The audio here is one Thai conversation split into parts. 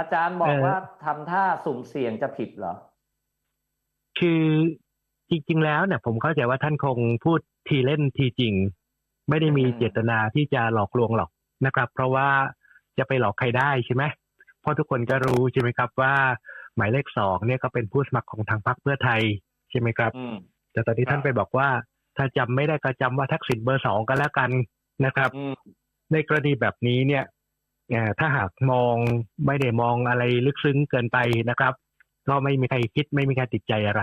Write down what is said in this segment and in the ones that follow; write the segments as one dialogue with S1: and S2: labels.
S1: อาจารย์บอก
S2: เอ่อ
S1: ว่าทำท่าสุ่มเสี่ยงจะผิดเหรอ
S2: คือจริงๆแล้วเนี่ยผมเข้าใจว่าท่านคงพูดทีเล่นทีจริง ไม่ได้มี
S1: อืม
S2: เจตนาที่จะหลอกลวงหรอกนะครับ เพราะว่าจะไปหลอกใครได้ใช่ไหมเพราะทุกคนก็รู้ใช่ไหมครับว่า หมายเลขสองเนี่ยก็เป็นผู้สมัครของทางพรรคเพื่อไทยใช่ไหมครับ
S1: อืม
S2: แต่ตอนนี้ท่าน
S1: ครับ
S2: ไปบอกว่า ถ้าจำไม่ได้ก็จำว่าทักษิณเบอร์สองก็แล้วกันนะครับ
S1: อืม
S2: ในกรณีแบบนี้เนี่ยเอ่อ ถ้าหากมองไม่ได้มองอะไรลึกซึ้งเกินไปนะครับ ก็ไม่มีใครคิดไม่มีใครติดใจอะไร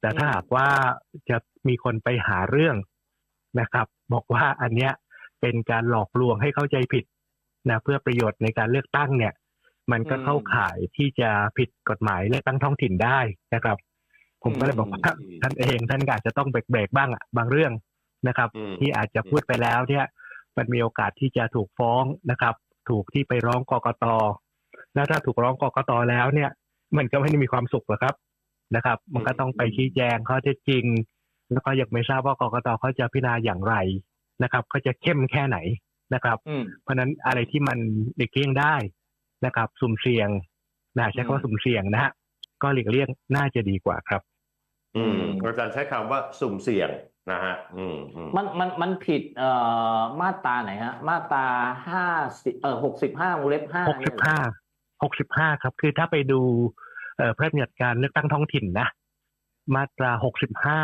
S2: แต่ถ้า
S1: อืม
S2: หากว่าจะมีคนไปหาเรื่องนะครับ บอกว่าอันเนี้ยเป็นการหลอกลวงให้เข้าใจผิดนะเพื่อประโยชน์ในการเลือกตั้งเนี่ย มันก็เข้าข่ายที่จะผิดกฎหมายเลือกตั้งท้องถิ่นได้นะครับ ผมก็เลยบอกว่า
S3: อืม
S2: ท่านเองท่านก็อาจจะต้องเบรกๆบ้างอะบางเรื่องนะครับ
S3: อืม
S2: ที่อาจจะพูดไปแล้วเนี่ยมันมีโอกาสที่จะถูกฟ้องนะครับ ถูกที่ไปร้องกกตแล้วถ้าถูกร้องกกตแล้วเนี่ย มันก็ไม่ได้มีความสุขหรอกครับนะครับ มันก็ต้องไปชี้แจงข้อเท็จจริง แล้วก็ยังไม่ทราบว่ากกตเขาจะพิจารณาอย่างไรนะครับเขาจะเข้มแค่ไหนนะครับ
S1: อืม
S2: เพราะฉะนั้นอะไรที่มันหลีกเลี่ยงได้นะครับ สุ่มเสี่ยงนะใช้คำว่าสุ่มเสี่ยงนะฮะก็หลีกเลี่ยงน่าจะดีกว่าครับ
S3: อืมอาจารย์ใช้คำว่าสุ่มเสี่ยง นะฮะอืมอืม
S1: มันมันมันผิดเอ่อมาตราไหนฮะ มาตราห้าสิบเอ่อหกสิบห้าวงเล็บห้า
S2: หกสิบห้าหกสิบห้าครับ คือถ้าไปดูเอ่อพระราชบัญญัติการเลือกตั้งท้องถิ่นนะ มาตราหกสิบห้า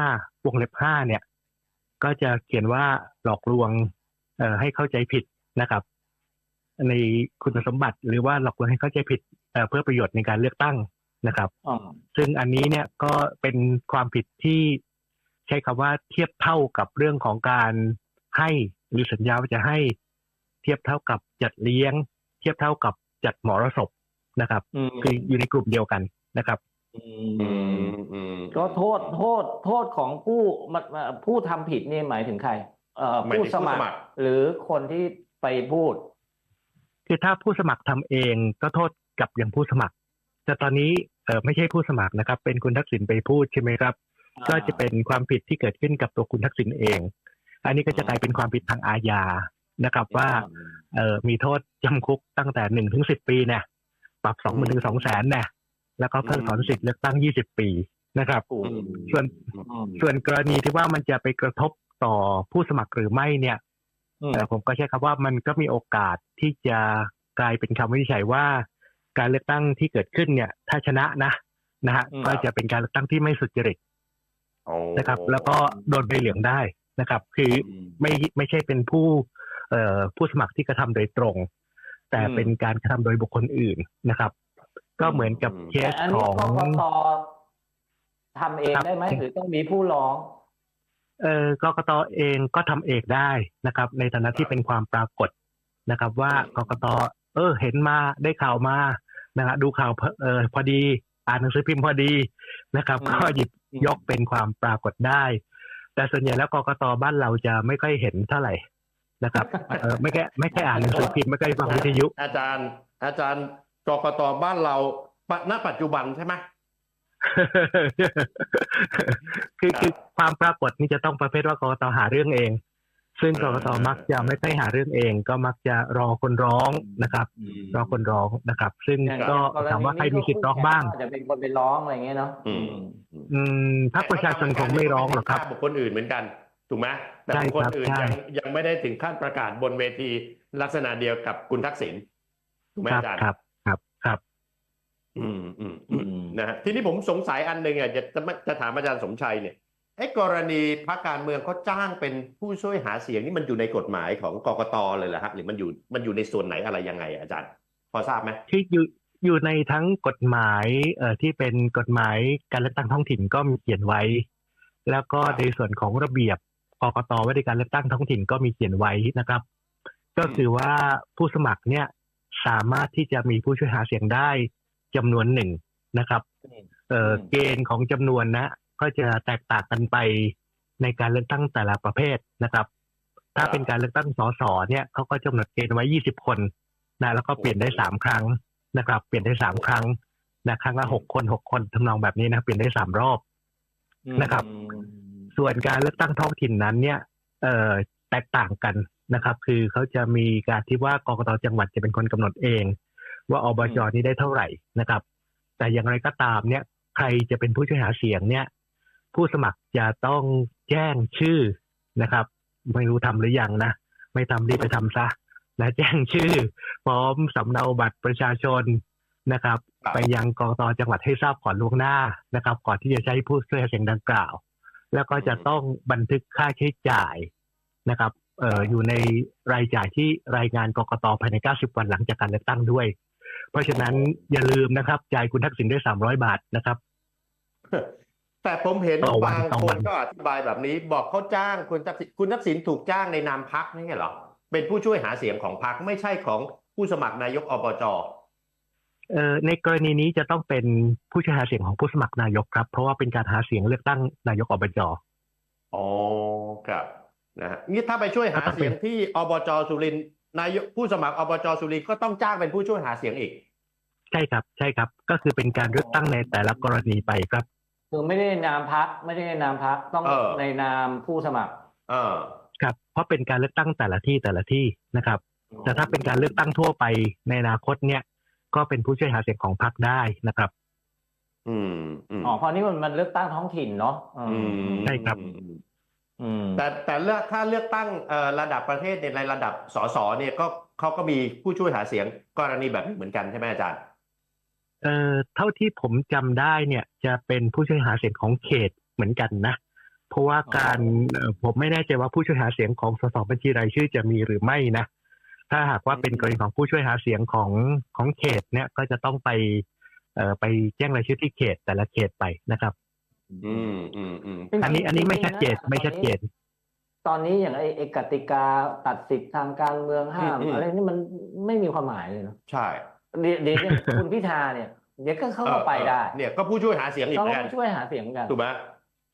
S2: วงเล็บห้าเนี่ย ก็จะเขียนว่าหลอกลวง เอ่อให้เข้าใจผิดนะครับ ในคุณสมบัติหรือว่าหลอกลวงให้เข้าใจผิดเอ่อเพื่อประโยชน์ในการเลือกตั้งนะครับ
S1: อ๋อ
S2: ซึ่งอันนี้เนี่ยก็เป็นความผิดที่ ใช้คำว่าเทียบเท่ากับเรื่องของการให้หรือสัญญาว่าจะให้เทียบเท่ากับจัดเลี้ยง เทียบเท่ากับจัดหมอรสพนะครับ
S1: อืม
S2: คืออยู่ในกลุ่มเดียวกันนะครับ
S1: อื
S3: อื
S1: ม
S3: มอืม
S1: ก็โทษโทษโทษของผู้มันเอ่อผู้ทำผิดนี่หมายถึงใคร เอ่อ
S3: หมายถึง
S1: ผู้สมัค
S3: ผู้สมั
S1: ร
S3: คร
S1: หรือคนที่ไปพูด
S2: คือถ้าผู้สมัครทำเองก็โทษกับอย่างผู้สมัคร แต่ตอนนี้เออไม่ใช่ผู้สมัครนะครับ เป็นคุณทักษิณไปพูดใช่ไหมครับ
S1: อ่า
S2: ก็จะเป็นความผิดที่เกิดขึ้นกับตัวคุณทักษิณเอง อันนี้ก็จะกลายเป็นความผิดทางอาญานะครับว่าเออมีโทษจำคุกตั้งแต่หนึ่งถึงสิบปีเนี่ยปรับสองหมื่นถึงสองแสนเนี่ยแล้วก็เพิกถอนสิทธิ์เลือกตั้งยี่สิบปีนะครับ
S1: โอ้โห
S2: ส่วน
S1: อืม
S2: ส่วนกรณีที่ว่ามันจะไปกระทบต่อผู้สมัครหรือไม่เนี่ย
S1: อืม
S2: เอ่อผมก็ใช้คำว่ามันก็มีโอกาสที่จะกลายเป็นคำวินิจฉัยว่า การเลือกตั้งที่เกิดขึ้นเนี่ย ถ้าชนะนะนะฮะก็จะเป็นการเลือกตั้งที่ไม่สุจริต
S3: โอ้
S2: นะครับ แล้วก็โดนใบเหลืองได้นะครับ คือไม่ไม่ใช่เป็นผู้เอ่อผู้สมัครที่กระทำโดยตรง แต่
S1: อืม
S2: เป็นการกระทำโดยบุคคลอื่นนะครับ ก็เหมือนกับเค
S1: แต่
S2: ส
S1: อัน
S2: ข
S1: นี้
S2: อง
S1: กกตทำเองได้ไหมหรือต้องมีผู้ร้อง
S2: เอ่อกกตเองก็ทำเองได้นะครับ ในฐานะที่เป็นความปรากฏนะครับ ว่ากกตเออ เห็นมาได้ข่าวมานะฮะดูข่าวเพอเออพอดี อ่านหนังสือพิมพ์พอดีนะครับ
S1: อืม
S2: ก็หยิบ ยกเป็นความปรากฏได้ แต่ส่วนใหญ่แล้วกกตบ้านเราจะไม่ค่อยเห็นเท่าไหร่นะครับเออไม่แค่ไม่แค่อ่านหนังสือพิมพ์ไม่ค่อยฟังวิทยุ
S3: อาจารย์ อาจารย์กกตบ้านเราปะณปัจจุบันใช่ไหม
S2: คือคือความปรากฏนี่จะต้องประเภทว่ากกตหาเรื่องเอง ซึ่งกกตมักจะไม่ค่อยหาเรื่องเอง ก็มักจะรอคนร้องนะครับ รอคนร้องนะครับ ซึ่ง
S1: อย่าง
S2: ก็
S1: กรณี
S2: ถามว่าใครมีสิทธิ์ร้อง
S1: นี้ก็
S2: บ้าง
S1: จะเป็นคนไปร้องอะไรเงี้ยเนาะ
S3: อืม
S2: อืมพรรคประชาชนคงไม่ร้องหรอกครับ
S3: บุคคลอื่นเหมือนกันถูกไหมแต่
S2: ใช่
S3: บุคคล
S2: ครับ
S3: อื่น
S2: ใช่
S3: ยังยังไม่ได้ถึงขั้นประกาศบนเวทีลักษณะเดียวกับคุณทักษิณถูกไหม
S2: ครับ
S3: อาจารย์
S2: ครับครับครับ
S3: อืมอืม
S1: อื
S3: อืม
S1: ม
S3: นะฮะทีนี้ผมสงสัยอันหนึ่งอะจะจะจะถามอาจารย์สมชัยเนี่ย ไอ้กรณีพรรคการเมืองเขาจ้างเป็นผู้ช่วยหาเสียงนี่มันอยู่ในกฎหมายของกกตเลยเหรอฮะหรือมันอยู่มันอยู่ในส่วนไหนอะไรยังไง อาจารย์ พอทราบไหม
S2: ที่อยู่อยู่ในทั้งกฎหมายเอ่อที่เป็นกฎหมายการเลือกตั้งท้องถิ่นก็มีเขียนไว้ แล้วก็ในส่วนของระเบียบกกตว่าด้วยการเลือกตั้งท้องถิ่นก็มีเขียนไว้นะครับ ก็คือว่าผู้สมัครเนี่ยสามารถที่จะมีผู้ช่วยหาเสียงได้จำนวนหนึ่งนะครับเอ่อเกณฑ์ของจำนวนนะ ก็จะแตกต่างกันไปในการเลือกตั้งแต่ละประเภทนะครับ ถ้าเป็นการเลือกตั้งสสเนี่ยเขาก็กำหนดเกณฑ์ไว้20คนนะแล้วก็เปลี่ยนได้สามครั้งนะครับ เปลี่ยนได้สามครั้งนะครั้งละหกคนหกคนทำนองแบบนี้นะเปลี่ยนได้สามรอบนะครับ ส่วนการเลือกตั้งท้องถิ่นนั้น เนี่ย เอ่อแตกต่างกันนะครับ คือเขาจะมีการที่ว่ากกตจังหวัดจะเป็นคนกำหนดเอง ว่าอบจนี้ได้เท่าไหร่นะครับ แต่อย่างไรก็ตามเนี่ย ใครจะเป็นผู้ช่วยหาเสียงเนี่ย ผู้สมัครจะต้องแจ้งชื่อนะครับ ไม่รู้ทำหรือยังนะ ไม่ทำรีบไปทำซะและแจ้งชื่อ พร้อมสำเนาบัตรประชาชนนะครับ
S3: ครับ
S2: ไปยังกรกตจังหวัดให้ทราบก่อนล่วงหน้านะครับ ก่อนที่จะใช้ผู้ช่วยหาเสียงดังกล่าว แล้วก็จะต้องบันทึกค่าใช้จ่ายนะครับเอ่ออยู่ในรายจ่ายที่รายงานกกตภายใน 90 วันหลังจากการเลือกตั้งด้วย เพราะฉะนั้นอย่าลืมนะครับจ่ายคุณทักษิณได้ 300 บาทนะครับ
S3: แต่ผมเห็น
S2: ต่อวัน
S3: บาง
S2: ต่อ
S3: ค
S2: วันน
S3: ก็อธิบายแบบนี้ บอกเขาจ้างคุณทักษิณคุณทักษิณถูกจ้างในนามพักนี่ไงเหรอเป็นผู้ช่วยหาเสียงของพักไม่ใช่ของผู้สมัครนายกอบจ
S2: เอ่อในกรณีนี้จะต้องเป็นผู้ช่วยหาเสียงของผู้สมัครนายกครับ เพราะว่าเป็นการหาเสียงเลือกตั้งนายกอบจ
S3: อ๋อครับนะฮะนี่ถ้าไปช่วยหาเสียงที่อบจสุรินทร์นายกผู้สมัครอบจสุรินทร์ก็ต้องจ้างเป็นผู้ช่วยหาเสียงอีก
S2: ใช่ครับ ใช่ครับ ก็คือเป็นการเลือกตั้งในแต่ละกรณีไปครับ
S1: คือไม่ได้นามพักไม่ได้นามพักต้อง
S3: เออ
S1: ในนามผู้สมัคร
S3: เออ
S2: ครับ เพราะเป็นการเลือกตั้งแต่ละที่แต่ละที่นะครับ แต่ถ้าเป็นการเลือกตั้งทั่วไปในอนาคตเนี่ยก็เป็นผู้ช่วยหาเสียงของพรรคได้นะครับ
S3: อืมอืม
S1: อ๋อเพราะนี่มันมันเลือกตั้งท้องถิ่นเนาะอื
S3: อื
S1: ม
S3: ม
S2: ใช่ครับ
S3: อืม
S1: อืม
S3: แต่แต่เลือกถ้าเลือกตั้งเอ่อระดับประเทศเนี่ยในระดับสสเนี่ยก็เขาก็มีผู้ช่วยหาเสียงกรณีแบบนี้เหมือนกันใช่ไหมอาจารย์
S2: เอ่อเท่าที่ผมจำได้เนี่ยจะเป็นผู้ช่วยหาเสียงของเขตเหมือนกันนะเพราะว่าการเอ่อผมไม่แน่ใจว่าผู้ช่วยหาเสียงของสสบัญชีรายชื่อจะมีหรือไม่นะถ้าหากว่าเป็นกรณีของผู้ช่วยหาเสียงของของเขตเนี่ยก็จะต้องไปเอ่อไปแจ้งรายชื่อที่เขตแต่ละเขตไปนะครับ
S3: อืมอืมอืม
S2: อันนี้อันนี้ไม่ชัดเจนไม่ชัดเจน
S1: ตอนนี้อย่างไอ้ไอ้กติกาตัดสิทธิ์ทางการเมืองห้าม
S3: อืมอืม
S1: อะไรนี่มันไม่มีความหมายเลยเนาะ
S3: ใช่
S1: เดี๋ยวเดี๋ยวอย่างคุณพิธาเนี่ยเดี๋ยวก็เข้ามาไปได้
S3: เออเนี่ยก็ผู้ช่วยหาเสียงอีก
S1: เขา
S3: เหมือน
S1: ก็
S3: กัน
S1: ช่วยหาเสียงเหมือนกัน
S3: ถูกไหม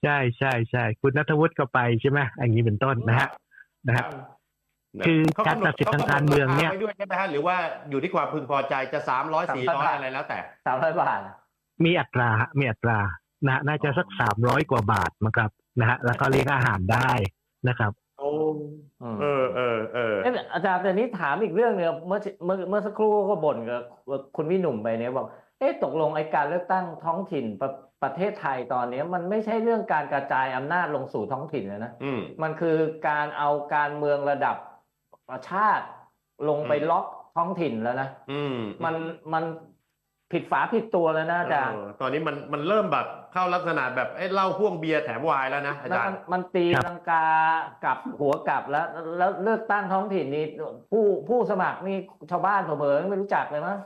S2: ใช่ใช่ใช่คุณนัทวุฒิก็ไปใช่ไหมอันนี้เป็นต้นนะฮะนะฮะคือการตัดสิทธิ์ทางการเมืองเนี่ย
S3: ขาำหดราคาไว้ด้วยใช่ไหมฮะหรือว่าอยู่ที่ความพึงพอใจจะสามร้อยสี่ร้อย
S1: 300
S3: อะไรแล้วแต่
S1: สามร้อยบาท
S2: มีอัตราฮะมีอัตรานะน่าจะสักสามร้อยกว่าบาทมั้งครับนะฮะแล้วก็เลี้ยงอาหารได้นะครับ
S3: โอ้
S1: อืม
S3: เออเออเออ
S1: เอ๊ะอาจารย์แต่นี้ถามอีกเรื่องหนึงเมื่อเมื่อเมื่อสักครู่ก็บ่นกับคุณพี่หนุ่มไปเนี่ยบอกเอ๊ะตกลงไอ้การเลือกตั้งท้องถิ่นประประเทศไทยตอนเนี้ยมันไม่ใช่เรื่องการกระจายอำนาจลงสู่ท้องถิ่นเลยนะ
S3: อืม
S1: มันคือการเอาการเมืองระดับประชาติลงไป
S3: อืม
S1: ล็อกท้องถิ่นแล้วนะ
S3: อืม
S1: มันมัน ผิดฝาผิดตัวแล้วนะอาจารย์
S3: เออตอนนี้มันมันเริ่มแบบเข้าลักษณะแบบไอ้เหล้าพ่วงเบียร์แถมไวน์แล้วนะอา
S1: แล้ว
S3: จาร
S1: มัน
S3: ย์
S1: มันตี
S2: ครับ
S1: ลังกากลับหัวกลับแล้ว แล้วเลือกตั้งท้องถิ่นนี่ผู้ผู้สมัครนี่ชาวบ้านเผลอๆไม่รู้จักเลยมั้ง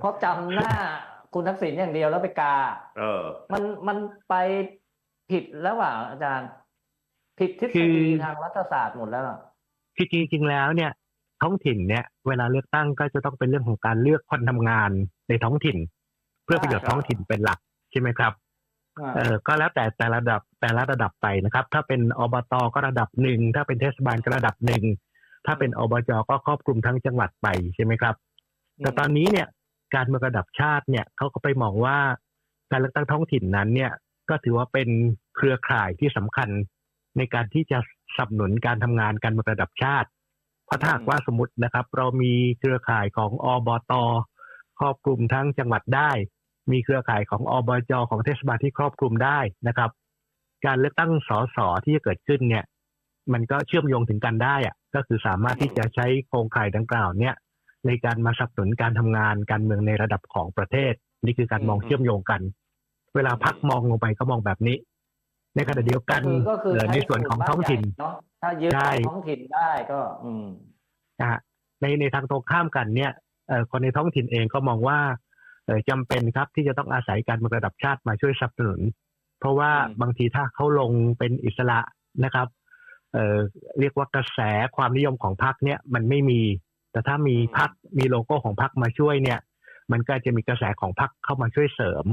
S1: เพราะจำหน้าคุณทักษิณอย่างเดียวแล้วไปกา
S3: เออ
S1: มันมันไปผิดแล้วว่าอาจารย์ ผิดทฤษ
S2: คือ
S1: ฎีทางรัฐศาสตร์หมดแล้วอะ
S2: คือจริงๆแล้วเนี่ย ท้องถิ่นเนี่ยเวลาเลือกตั้งก็จะต้องเป็นเรื่องของการเลือกคนทำงานในท้องถิ่น เพื่อประโยชน์ท้องถิ่นเป็นหลักใช่ไหมครับ
S1: อ่า
S2: เออก็แล้วแต่แต่ละระดับแต่ละระดับไปนะครับ ถ้าเป็นอบตก็ระดับหนึ่งถ้าเป็นเทศบาลก็ระดับหนึ่งถ้าเป็นอบจก็ครอบคลุมทั้งจังหวัดไปใช่ไหมครับ แต่ตอนนี้เนี่ยการเมืองระดับชาติเนี่ยเขาก็ไปมองว่าการเลือกตั้งท้องถิ่นนั้นเนี่ยก็ถือว่าเป็นเครือข่ายที่สำคัญในการที่จะสนับสนุนการทำงานการเมืองระดับชาติ เพราะถ้าหากว่าสมมตินะครับ เรามีเครือข่ายของอบตครอบคลุมทั้งจังหวัดได้ มีเครือข่ายของอบจของเทศบาลที่ครอบคลุมได้นะครับ การเลือกตั้งสสที่จะเกิดขึ้นเนี่ย มันก็เชื่อมโยงถึงกันได้อะก็คือสามารถที่จะใช้โครงข่ายดังกล่าวเนี่ย ในการมาสนับสนุนการทำงานการเมืองในระดับของประเทศ นี่คือการมอง
S1: อืม
S2: เชื่อมโยงกัน เวลาพักมองลงไปก็มองแบบนี้ ในขณะเดียวกัน
S1: คือก็คือ
S2: เอ่อในส่วนของท้องถิ่น
S1: เนาะ ถ้ายึด
S2: ใช่
S1: ท้องถิ่นได้ก็ อืม
S2: นะฮะในในทางตรงข้ามกันเนี่ยเอ่อคนในท้องถิ่นเองก็มองว่าเอ่อจำเป็นครับที่จะต้องอาศัยการเมืองระดับชาติมาช่วยสนับสนุน เพราะว่า
S1: อืม
S2: บางทีถ้าเขาลงเป็นอิสระนะครับเอ่อเรียกว่ากระแสความนิยมของพรรคเนี่ยมันไม่มี แต่ถ้ามีพรรคมีโลโก้ของพรรคมาช่วยเนี่ย มันก็จะมีกระแสของพรรคเข้ามาช่วยเสริม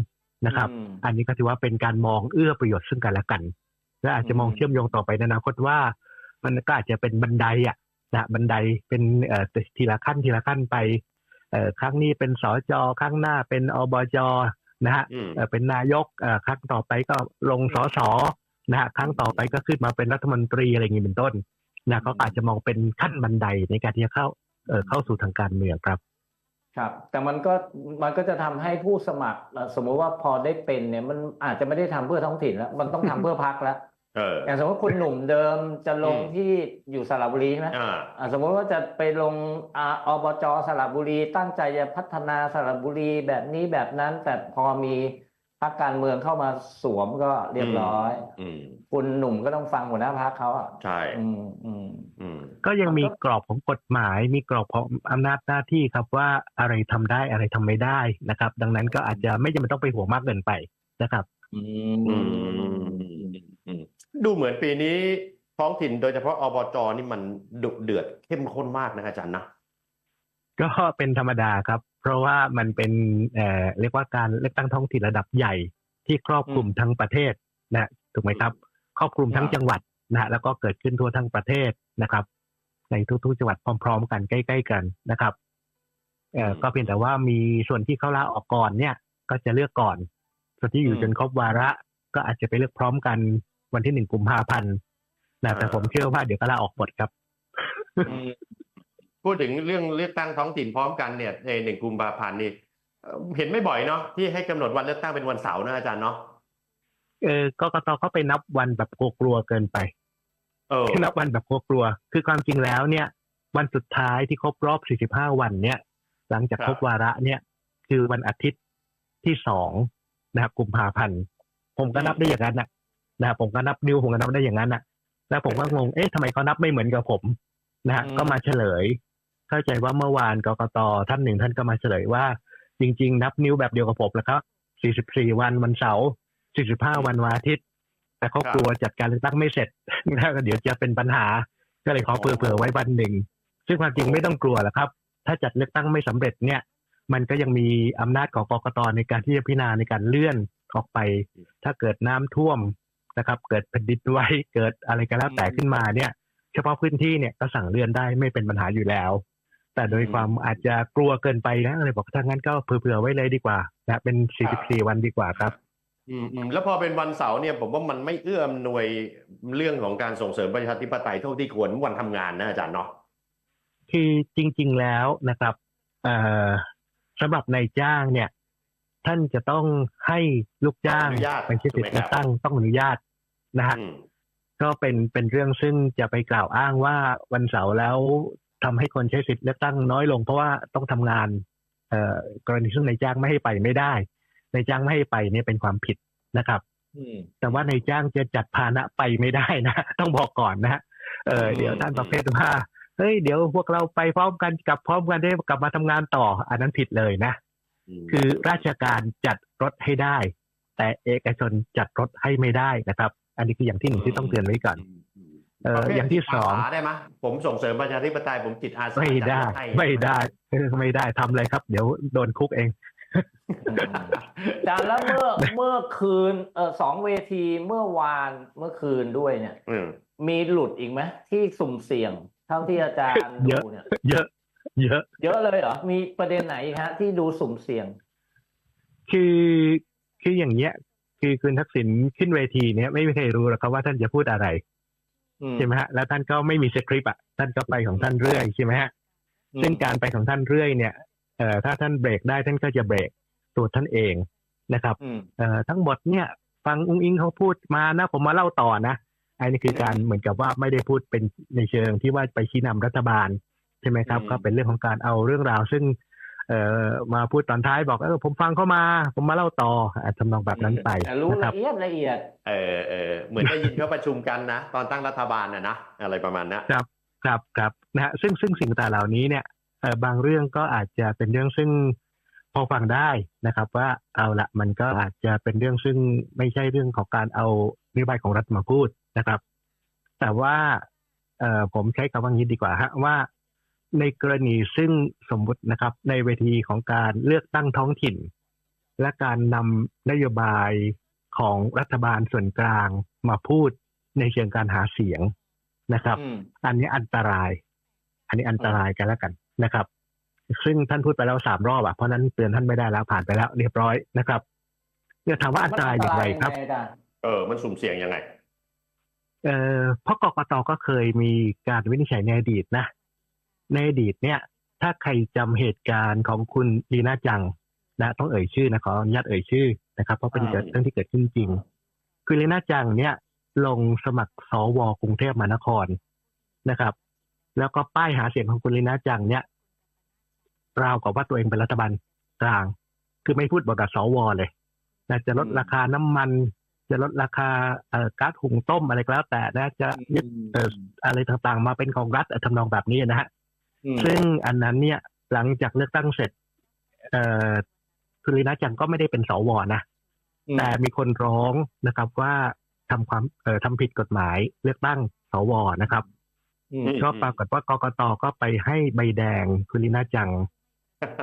S2: นะครับ
S1: อืม
S2: อันนี้ก็ถือว่าเป็นการมองเอื้อประโยชน์ซึ่งกันและกัน และอาจจะมอง
S1: อืม
S2: เชื่อมโยงต่อไปในอนาคตว่า มันก็อาจจะเป็นบันไดอะนะบันไดเป็นเอ่อทีละขั้นทีละขั้นไปเอ่อครั้งนี้เป็นสจครั้งหน้าเป็นอบจนะฮะ
S3: อืม
S2: เอ่อเป็นนายกเอ่อครั้งต่อไปก็ลงสสนะฮะครั้งต่อไปก็ขึ้นมาเป็นรัฐมนตรีอะไรอย่างนี้เป็นต้นนะเขาอาจจะมองเป็นขั้นบันไดในการที่จะเข้าเอ่อเข้าสู่ทางการเมืองครับ
S1: ครับ แต่มันก็มันก็จะทำให้ผู้สมัครเอ่อสมมุติว่าพอได้เป็นเนี่ยมันอาจจะไม่ได้ทำเพื่อท้องถิ่นแล้ว มันต้องทำเพื่อพรรคแล้ว
S3: เออ
S1: อย่างสมมติคุณหนุ่มเดิมจะลง
S3: อืม
S1: ที่อยู่สระบุรีใช่ไหม
S3: อ่า
S1: อ่าสมมติว่าจะไปลงอ่าอบจสระบุรี ตั้งใจจะพัฒนาสระบุรีแบบนี้แบบนั้น แต่พอมีพรรคการเมืองเข้ามาสวมก็เรียบร้อย
S3: อืม
S1: คุณหนุ่มก็ต้องฟังหัวหน้าพรรคเขาอะ
S3: ใช่
S1: อืมอืม
S3: อืม
S2: ก็ยังมีกรอบของกฎหมาย มีกรอบของอำนาจหน้าที่ครับว่าอะไรทำได้อะไรทำไม่ได้นะครับ ดังนั้นก็อาจจะไม่จำเป็นต้องไปห่วงมากเกินไปนะครับ
S1: อื
S3: อื
S1: ม
S3: มอืม ดูเหมือนปีนี้ท้องถิ่นโดยเฉพาะอบจนี่มันดุเดือดเข้มข้นมากนะอาจารย์นะ
S2: ก็เป็นธรรมดาครับ เพราะว่ามันเป็นเอ่อเรียกว่าการเลือกตั้งท้องถิ่นระดับใหญ่ที่ครอบคลุมทั้งประเทศนะถูกไหมครับ ครอบคลุมทั้งจังหวัดนะฮะแล้วก็เกิดขึ้นทั่วทั้งประเทศนะครับ ในทุกๆจังหวัดพร้อม ๆ กันใกล้ ๆ กันนะครับเอ่อ
S3: อืม
S2: ก็เพียงแต่ว่ามีส่วนที่เขาลาออกก่อนเนี่ย ก็จะเลือกก่อน ส่วนที่อยู่
S3: อืม
S2: จนครบวาระก็อาจจะไปเลือกพร้อมกัน วันที่หนึ่งกุมภาพันธ์นะแต่
S3: อ่า
S2: ผมเชื่อว่าเดี๋ยวก็ลาออกหมดครับ
S3: อืมพูดถึงเรื่องเลือกตั้งท้องถิ่นพร้อมกันเนี่ยในหนึ่งกุมภาพันธ์นี่เอ่อเห็นไม่บ่อยเนาะที่ให้กำหนดวันเลือกตั้งเป็นวันเสาร์นะอาจารย์เนาะ
S2: เออกกตเขาไปนับวันแบบกลัวๆเกินไป
S3: เออ
S2: นับวันแบบกลัวๆคือความจริงแล้วเนี่ย วันสุดท้ายที่ครบรอบ 45 วันเนี่ย หลังจาก
S3: ครับ
S2: ครบวาระเนี่ย คือวันอาทิตย์ที่สองนะครับกุมภาพันธ์ผมก็นับได้อย่างนั้นนะ นะครับผมก็นับนิ้วผมก็นับได้อย่างนั้นนะแล้วผมก็งงเอ๊ะทำไมเขานับไม่เหมือนกับผมนะฮะ
S1: อืม
S2: ก็มาเฉลย เข้าใจว่าเมื่อวานกกตท่านหนึ่งท่านก็มาเฉลยว่า จริง ๆ นับนิ้วแบบเดียวกับผมแล้วครับ44 วันวันเสาร์45 วันวันอาทิตย์ แต่เขา
S3: ครับ
S2: กลัวจัดการเลือกตั้งไม่เสร็จนะเดี๋ยวจะเป็นปัญหา ก็เลยขอเผื่อๆไว้วันหนึ่ง ซึ่งความจริงไม่ต้องกลัวหรอกครับ ถ้าจัดเลือกตั้งไม่สำเร็จเนี่ย มันก็ยังมีอำนาจของกกตในการที่จะพิจารณาในการเลื่อนออกไป ถ้าเกิดน้ำท่วม นะครับ เกิดแผ่นดินไหวเกิดอะไรก็แล้วแต่ขึ้นมาเนี่ย เฉพาะพื้นที่เนี่ยก็สั่งเลื่อนได้ไม่เป็นปัญหาอยู่แล้ว แต่โดยความอาจจะกลัวเกินไปนะเลยบอกถ้างั้นก็เผื่อๆไว้เลยดีกว่านะเป็น 44 วันดีกว่าครับ
S3: อืมอืมแล้วพอเป็นวันเสาร์เนี่ยผมว่ามันไม่เอื้ออำนวยเรื่องของการส่งเสริมประชาธิปไตยเท่าที่ควรวันทำงานนะอาจารย์เนาะ
S2: คือจริง ๆแล้วนะครับเอ่อสำหรับนายจ้างเนี่ย ท่านจะต้องให้ลูกจ้าง
S3: อนุญาต
S2: ไปใช้สิทธิ์เลือกตั้งต้องอนุญาตนะฮะ
S3: อืม
S2: ก็เป็นเป็นเรื่องซึ่งจะไปกล่าวอ้างว่าวันเสาร์แล้วทำให้คนใช้สิทธิ์เลือกตั้งน้อยลง เพราะว่าต้องทำงานเอ่อกรณีซึ่งนายจ้างไม่ให้ไปไม่ได้นายจ้างไม่ให้ไปเนี่ยเป็นความผิดนะครับ
S1: อืม
S2: แต่ว่านายจ้างจะจัดพาหนะไปไม่ได้นะ ต้องบอกก่อนนะฮะเออ
S3: อืม
S2: เดี๋ยวท่านประเภทว่าเฮ้ยเดี๋ยวพวกเราไปพร้อมกันกลับพร้อมกันได้กลับมาทำงานต่อ อันนั้นผิดเลยนะ
S3: ม
S2: คือราชการจัดรถให้ได้ แต่เอกชนจัดรถให้ไม่ได้นะครับ อันนี้คืออย่างที่หนึ่งที่ต้องเตือนไว้ก่อน
S3: ม
S2: เอ่อ
S3: ประภท
S2: อย่างที่สอง
S3: จิตาสาได้ไหมผมส่งเสริมประชาธิปไตยผมจิตอาสา
S2: ไม่ได้
S3: จัรถให้
S2: ไม่ได้เออไม่ได้ทำเลยครับ เดี๋ยวโดนคุกเอง
S1: อาจารย์แล้วเมื่อเมื่อคืนเออสองเวทีเมื่อวานเมื่อคืนด้วยเนี่ย
S3: อืม
S1: มีหลุดอีกไหมที่สุ่มเสี่ยง เท่าที่อาจารย์
S2: เยอะ
S1: ดูเนี่ย
S2: เยอะ เยอะ
S1: เยอะเลยเหรอ มีประเด็นไหนอีกฮะ ที่ดูสุ่มเสี่ยง
S2: คือคืออย่างเงี้ย คือคุณทักษิณขึ้นเวทีเนี้ยไม่มีใครรู้หรอกครับว่าท่านจะพูดอะไร
S1: อืม
S2: ใช่ไหมฮะแล้วท่านก็ไม่มีสคริปต์อะท่านก็ไปของท่านเรื่อยใช่ไหมฮะ
S1: อืม
S2: ซึ่งการไปของท่านเรื่อยเนี่ยเอ่อถ้าท่านเบรกได้ท่านก็จะเบรกตัวท่านเองนะครับ
S1: อืม
S2: เอ่อทั้งหมดเนี่ยฟังอุ้งอิงเขาพูดมานะ ผมมาเล่าต่อนะอันนี้คือการเหมือนกับว่าไม่ได้พูดเป็นในเชิงที่ว่าไปชี้นำรัฐบาล ใช่ไหมครับ
S3: อืม
S2: ก็เป็นเรื่องของการเอาเรื่องราว ซึ่ง เอ่อมาพูดตอนท้ายบอกเออผมฟังเข้ามา ผมมาเล่าต่ออะทำนองแบบนั้นไป
S1: แต่รู้
S2: นะครั
S1: ละ
S2: บ
S1: เอียดละเอียด
S3: เออเออเหมือนได้ยินเขาประชุมกันนะ ตอนตั้งรัฐบาลนะนะอะไรประมาณนั้น
S2: ครับครับครับนะฮะซึ่งซึ่งสิ่งต่างๆเหล่านี้เนี่ยเอ่อบางเรื่องก็อาจจะเป็นเรื่องซึ่งพอฟังได้นะครับ ว่าเอาละมันก็อาจจะเป็นเรื่องซึ่งไม่ใช่เรื่องของการเอานโยบายของรัฐมาพูดนะครับ แต่ว่าเอ่อผมใช้คำว่างี้ดีกว่าฮะว่า ในกรณีซึ่งสมมุตินะครับในเวทีของการเลือกตั้งท้องถิ่น และการนำนโยบายของรัฐบาลส่วนกลางมาพูดในเชิงการหาเสียงนะครับ
S1: อืม
S2: อันนี้อันตราย อันนี้อันตรายกันแล้วกันนะครับ ซึ่งท่านพูดไปแล้วสามรอบอะเพราะฉะนั้นเตือนท่านไม่ได้แล้วผ่านไปแล้ว เรียบร้อยนะครับเนี่ยถามว่าอันตรายอย่างไรครับ
S1: มันอันตายยังไงอาจารย์
S3: เออ มันสุ่มเสี่ยงยังไง
S2: เอ่อเพราะกกตก็เคยมีการวินิจฉัยในอดีตนะ ในอดีตเนี่ย ถ้าใครจำเหตุการณ์ของคุณลีน่าจังนะต้องเอ่ยชื่อนะขออนุญาตเอ่ยชื่อนะครับ เพราะเป็น
S3: อ่า
S2: เกิดเรื่องที่เกิดขึ้นจริง คือลีน่าจังเนี่ย ลงสมัครสวกรุงเทพมหานครนะครับ แล้วก็ป้ายหาเสียงของคุณลีน่าจังเนี่ยราวกับว่าตัวเองเป็นรัฐบาลกลาง คือไม่พูดบอกกับสวเลยนะจะลด
S3: อืม
S2: ราคาน้ำมัน จะลดราคาเอ่อก๊าซหุงต้มอะไรก็แล้วแต่นะจะยึดเอ่ออะไรต่างๆ มาเป็นของรัฐทำนองแบบนี้นะฮะ
S3: อืม
S2: ซึ่งอันนั้นเนี่ย หลังจากเลือกตั้งเสร็จ เอ่อคุณลีน่าจังก็ไม่ได้เป็นสวนะ
S3: อืม
S2: แต่มีคนร้องนะครับว่าทำความเอ่อทำผิดกฎหมายเลือกตั้งสวนะครับ
S3: อืม
S2: ก็ปรากฏว่ากกตก็ไปให้ใบแดงคุณลีน่าจัง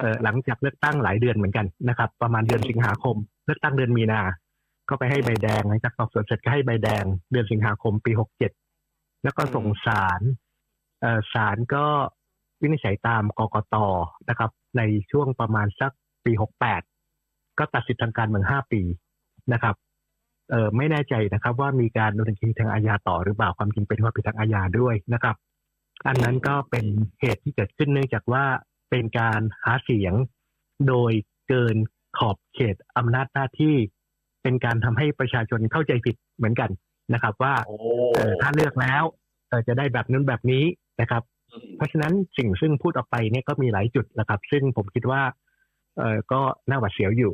S2: เอ่อหลังจากเลือกตั้งหลายเดือนเหมือนกันนะครับ ประมาณเดือนสิงหาคม เลือกตั้งเดือนมีนา ก็ไปให้ใบแดงหลังจากสอบสวนเสร็จก็ให้ใบแดง เดือนสิงหาคมปีหกเจ็ดแล้วก็ส่งศาลเอ่อศาลก็ วินิจฉัยตามกกตนะครับ ในช่วงประมาณสักปีหกแปดก็ตัดสิทธิทางการเมืองห้าปีนะครับเออไม่แน่ใจนะครับ ว่ามีการดำเนินคดีทางอาญาต่อหรือเปล่าความจริงเป็นความผิดทางอาญาด้วยนะครับ อันนั้นก็เป็นเหตุที่เกิดขึ้นเนื่องจากว่าเป็นการหาเสียงโดยเกินขอบเขตอำนาจหน้าที่ เป็นการทำให้ประชาชนเข้าใจผิดเหมือนกันนะครับ ว่าถ้าเลือกแล้วจะได้แบบนั้นแบบนี้นะครับ เพราะฉะนั้นสิ่งซึ่งพูดออกไปเนี่ยก็มีหลายจุดนะครับ ซึ่งผมคิดว่าเออก็น่าหวาดเสียวอยู่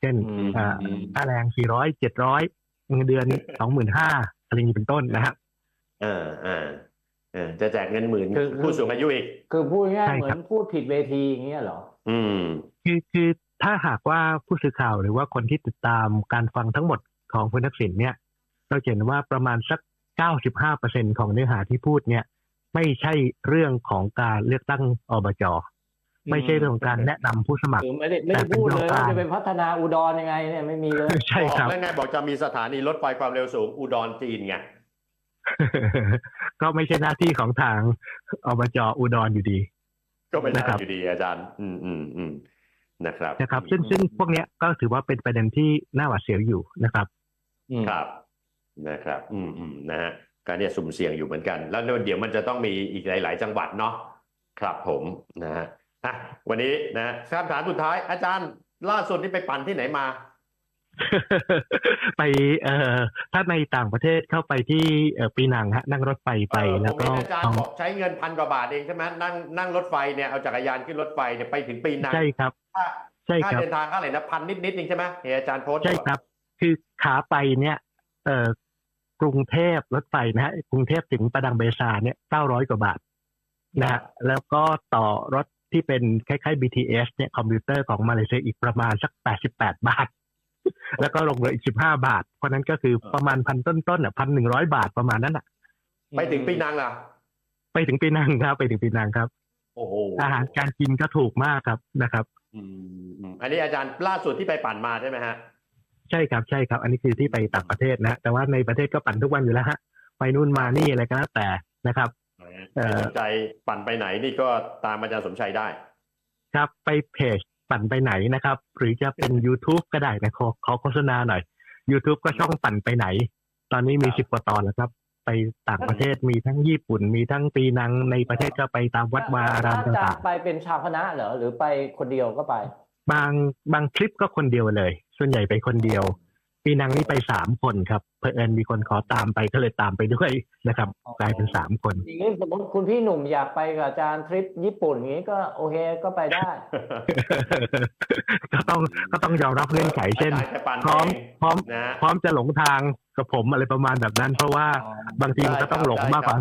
S2: เช่น
S1: อืม
S2: อ่า
S3: อืม
S2: ค่าแรง400 700เงินเดือน25,000อะไรอย่างนี้เป็นต้นนะฮะ
S3: เออเออเออจะแจกเงินหมื่น
S1: คือ
S3: ผู้สูงอายุอีก
S1: คือพูดง่าย
S2: ใช่
S1: ๆเหมื
S2: ค
S1: อ
S2: รั
S1: น
S2: บ
S1: พูดผิดเวทีอย่างเงี้ยเหรอ
S3: อืม
S2: คือคือถ้าหากว่าผู้สื่อข่าวหรือว่าคนที่ติดตามการฟังทั้งหมดของคุณทักษิณเนี่ย เราจะเห็นว่าประมาณสัก95%ของเนื้อหาที่พูดเนี่ย ไม่ใช่เรื่องของการเลือกตั้งอบจไม่ใช่เรื่องของการแนะนำผู้สมัคร
S1: คือไม่ได้ไม่ได้
S2: แต่เป็น
S1: พูดเลย
S2: โครง
S1: ว่า
S2: การ
S1: จะไปพัฒนาอุดรยังไงเนี่ยไม่มีเลย
S2: ใช่
S3: บอก
S2: ครับ
S3: แล้วไงบอกจะมีสถานีรถไฟความเร็วสูงอุดรจีนไง
S2: ก็ไม่ใช่หน้าที่ของทางอบจอุดรอยู่ดี
S3: ก็ไม่ได้
S2: นะครับ
S3: อยู่ดีอาจารย์ อืมอืมอืมนะครับ
S2: นะครับ ซึ่งซึ่งพวกเนี้ยก็ถือว่าเป็นประเด็นที่น่าหวาดเสียวอยู่นะครับ
S3: ครับนะครับ อืมอืมนะฮะ การเนี่ยสุ่มเสี่ยงอยู่เหมือนกัน แล้วเดี๋ยวมันจะต้องมีอีกหลาย ๆ จังหวัดเนาะครับผมนะฮะอะวันนี้นะคำถามสุดท้าย อาจารย์ล่าสุดนี่ไปปั่นที่ไหนมา
S2: ไปเอ่อถ้าในต่างประเทศเข้าไปที่เอ่อปีนังฮะนั่งรถไฟไป
S3: เออ
S2: แล้ว
S3: ผม
S2: ก็
S3: เห็นอาจารย์
S2: เอา
S3: บอกใช้เงินพันกว่าบาทเองใช่ไหมนั่งนั่งรถไฟเนี่ยเอาจักรยานขึ้นรถไฟเนี่ยไปถึงปีนัง
S2: ใช่ครับ
S3: ค่า
S2: ใช่
S3: ค่า
S2: ครับ
S3: เดินทางเท่าไหร่นะพันนิดๆเองใช่ไหมเห็นอาจารย์โพสต์
S2: ใช่ครับ คือขาไปเนี่ยเอ่อ กรุงเทพรถไฟนะฮะกรุงเทพถึงประดังเบซาเนี่ยเก้าร้อยกว่าบาทนะฮะแล้วก็ต่อรถที่เป็นคล้ายๆ BTS เนี่ยคอมพิวเตอร์ของมาเลเซียอีกประมาณสักแปดสิบแปดบาท แล้วก็ลงเหลืออีกสิบห้าบาท เพราะนั้นก็คือประมาณพันต้นๆอะพันหนึ่งร้อยบาทประมาณนั้นอะ
S3: ไปถึงปีนังล่ะ
S2: ไปถึงปีนังครับ ไปถึงปีนังครับ
S3: โอ้โห
S2: อาหารการกินก็ถูกมากครับนะครับ
S3: อืมอืมอันนี้อาจารย์ล่าสุดที่ไปปั่นมาใช่ไหมฮะ
S2: ใช่ครับใช่ครับ อันนี้คือที่ไปต่างประเทศนะ แต่ว่าในประเทศก็ปั่นทุกวันอยู่แล้วฮะไปนู่นมานี่อะไรก็แล้วแต่นะครับเอ่อ
S3: ใครสนใจปั่นไปไหนนี่ก็ตามอาจารย์สมชัยได้
S2: ครับไปเพจปั่นไปไหนนะครับ หรือจะเป็น YouTube ก็ได้นะขอขอโฆษณาหน่อย YouTube ก็ช่องปั่นไปไหน ตอนนี้มี
S3: ครับ
S2: สิบกว่าตอนแล้วครับ ไปต่างประเทศมีทั้งญี่ปุ่น มีทั้งปีนังในประเทศก็ไปตามวัดวาอาราม
S1: อาจาร
S2: ต่าง
S1: ย์ไปเป็นชาวคณะเหรอหรือไปคนเดียวก็ไป
S2: ๆบางบางคลิปก็คนเดียวเลย ส่วนใหญ่ไปคนเดียว ปีนังนี่ไปสามคนครับเพอเอิญมีคนขอตามไปก็เลยตามไปด้วยนะครับ
S1: อ๋อ
S2: กลายเป็นสามคน
S1: อย่างนี้สมมติคุณพี่หนุ่มอยากไปกับอาจารย์ทริปญี่ปุ่นอย่างนี้ก็โอเคก็ไปได้
S2: ก็ต้องก็ต้องยอมรับเงื่อนไขเช่น
S3: อาจารย์จะปั่น
S2: พร้อม
S3: เง
S2: พร้อม
S3: นะฮะ
S2: พร้อมจะหลงทางกับผมอะไรประมาณแบบนั้น เพราะว่าบางทีมันก็ต้องหลงมากกว่า